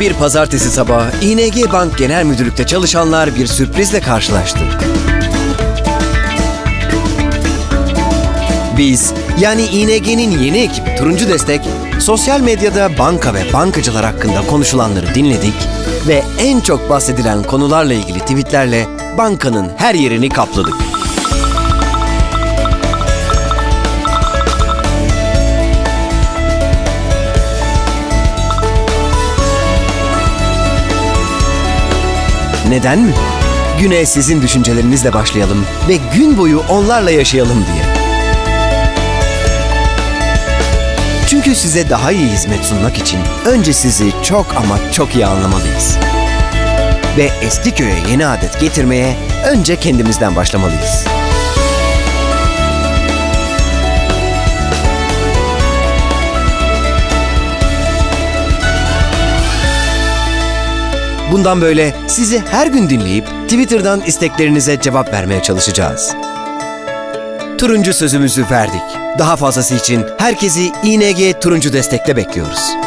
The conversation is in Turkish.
Bir pazartesi sabahı ING Bank Genel Müdürlük'te çalışanlar bir sürprizle karşılaştı. Biz, yani ING'nin yeni ekibi Turuncu Destek, sosyal medyada banka ve bankacılar hakkında konuşulanları dinledik ve en çok bahsedilen konularla ilgili tweetlerle bankanın her yerini kapladık. Neden mi? Güne sizin düşüncelerinizle başlayalım ve gün boyu onlarla yaşayalım diye. Çünkü size daha iyi hizmet sunmak için önce sizi çok ama çok iyi anlamalıyız. Ve eski köye yeni adet getirmeye önce kendimizden başlamalıyız. Bundan böyle sizi her gün dinleyip Twitter'dan isteklerinize cevap vermeye çalışacağız. Turuncu sözümüzü verdik. Daha fazlası için herkesi ING Turuncu Destek'te bekliyoruz.